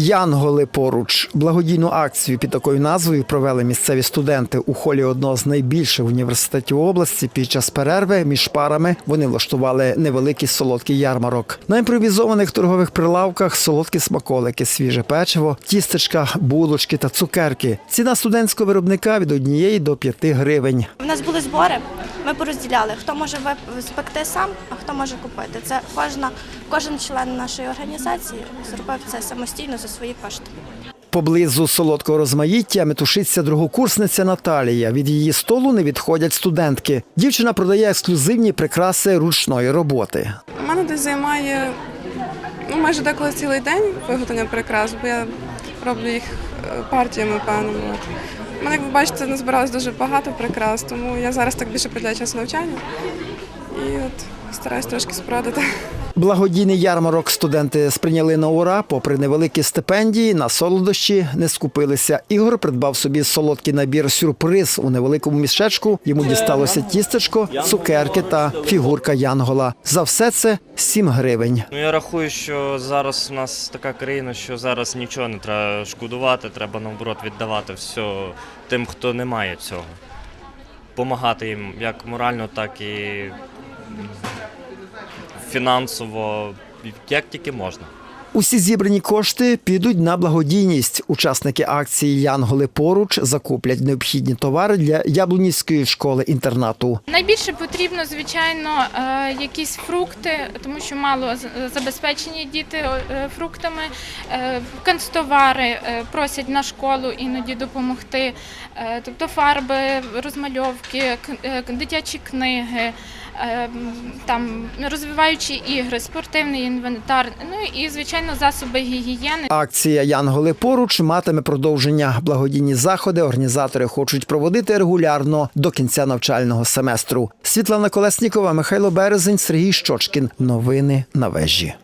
Янголи поруч благодійну акцію під такою назвою провели місцеві студенти у холі одного з найбільших університетів області. Під час перерви між парами вони влаштували невеликий солодкий ярмарок. На імпровізованих торгових прилавках солодкі смаколики, свіже печиво, тістечка, булочки та цукерки. Ціна студентського виробника від однієї до п'яти гривень. У нас були збори. Ми порозділяли, хто може спекти сам, а хто може купити. Це кожна, кожен член нашої організації зробив це самостійно за свої кошти. Поблизу солодкого розмаїття метушиться другокурсниця Наталія. Від її столу не відходять студентки. Дівчина продає ексклюзивні прикраси ручної роботи. У мене десь займає ну, майже деколи цілий день виготовлення прикрас, бо я роблю їх е, партіями певними. Мене, як ви бачите, назбиралось дуже багато прикрас, тому я зараз так більше приділяю час навчанню і от стараюсь трошки спродати. Благодійний ярмарок студенти сприйняли на ура. Попри невеликі стипендії, на солодощі не скупилися. Ігор придбав собі солодкий набір сюрприз у невеликому мішечку. Йому дісталося тістечко, цукерки та фігурка Янгола. За все це 7 гривень. Ну я рахую, що зараз у нас така країна, що зараз нічого не треба шкодувати, треба наоборот віддавати все тим, хто не має цього. Помагати їм як морально, так і фінансово, як тільки можна. Усі зібрані кошти підуть на благодійність. Учасники акції Янголи поруч закуплять необхідні товари для Яблунівської школи інтернату. Найбільше потрібно, звичайно, е, якісь фрукти, тому що мало з- забезпечені діти е, фруктами. Е, Канцтовари просять на школу іноді допомогти, тобто фарби, розмальовки, к- дитячі книги. Е, м, Там розвиваючі ігри, спортивний інвентар, ну і звичайно засоби гігієни. Акція Янголи поруч матиме продовження. Благодійні заходи організатори хочуть проводити регулярно до кінця навчального семестру. Світлана Колеснікова, Михайло Березень, Сергій Щочкін. Новини на вежі.